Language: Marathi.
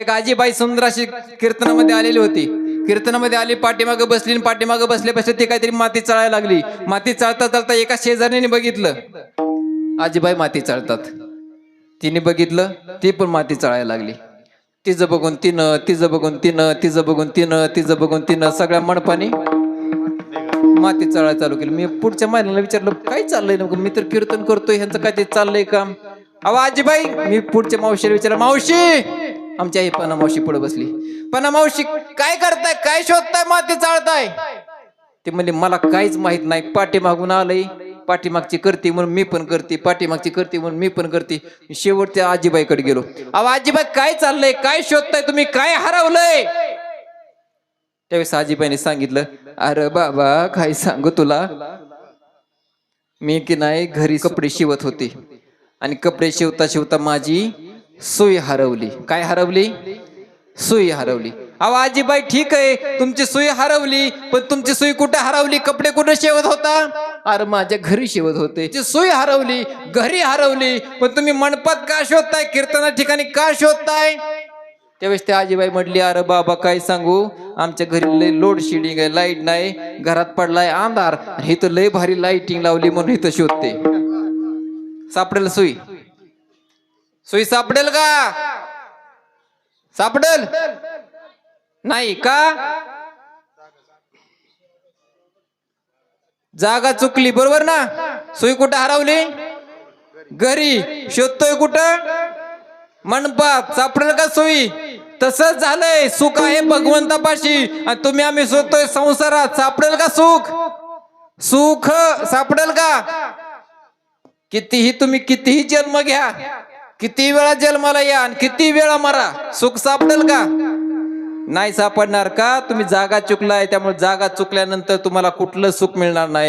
गाजीबाई आजीबाई सुंदर अशी कीर्तनामध्ये आलेली होती. कीर्तनामध्ये आली पाठीमागं बसली आणि पाठीमागं बसल्या ती काहीतरी माती चळायला लागली. माती चळता चळता एका शेजारीने बघितलं. आजीबाई माती चळतात. तिने बघितलं ती पण माती चळायला लागली. तिचं बघून तिनं तिचं बघून तिनं तिचं बघून तिनं तिचं बघून तिनं सगळ्या मणपानी माती चळायला चालू केली. मी पुढच्या महिन्याला विचारलं काय चाललंय नेमकं? मी तर कीर्तन करतोय ह्यांचं काय ते चाललंय काम? अहो आजीबाई मी पुढच्या मावशीला विचारलं मावशी आमची आई पणा मावशी पुढे बसली. पनामावशी काय करताय? काय शोधताय? माती चाळताय? ते म्हणले मला काहीच माहीत नाही. पाठीमागून आलंय. पाठीमागची करते म्हणून मी पण करते. पाठीमागची करते म्हणून मी पण करते. शेवटच्या आजीबाईकडे गेलो. अहो आजीबाई काय चाललंय? काय शोधताय तुम्ही? काय हरवलंय? त्यावेळेस आजीबाईने सांगितलं अरे बाबा काय सांगू तुला? मी की नाही घरी कपडे शिवत होते. आणि कपडे शिवता शिवता माझी सुई हरवली. काय हरवली? सुई हरवली. अहो आजीबाई ठीक आहे. तुमची सुई हरवली पण तुमची सुई कुठे हरवली? कपडे कुठे शिवत होता? अरे माझ्या घरी शिवत होते. सुई हरवली घरी हरवली पण तुम्ही मंडपात का शोधताय? कीर्तना ठिकाणी का शोधताय? त्यावेळेस ते आजीबाई म्हटली अरे बाबा काय सांगू? आमच्या घरी लय लोड शेडिंग आहे लाइट नाही. घरात पडलाय अंधार हे इथं लय भारी लाईटिंग लावली म्हणून इथं शोधते. सापडेल सुई. सुई सापडेल का? सापडेल? नाही का? जागा चुकली बरोबर ना? सुई कुठं हरवली? घरी. शोधतोय कुठं? मंडपात सापडेल का सोयी तसंच झालंय. सुख आहे भगवंतापाशी. आणि तुम्ही आम्ही शोधतोय संसारात. सापडेल का सुख? सुख. सापडेल का? कितीही तुम्ही कितीही जन्म घ्या. किती वेळा जन्माला या आणि किती वेळा मरा? सुख सापडेल का? नाही सापडणार का? तुम्ही जागा चुकलाय त्यामुळे जागा चुकल्यानंतर तुम्हाला कुठलं सुख मिळणार नाही?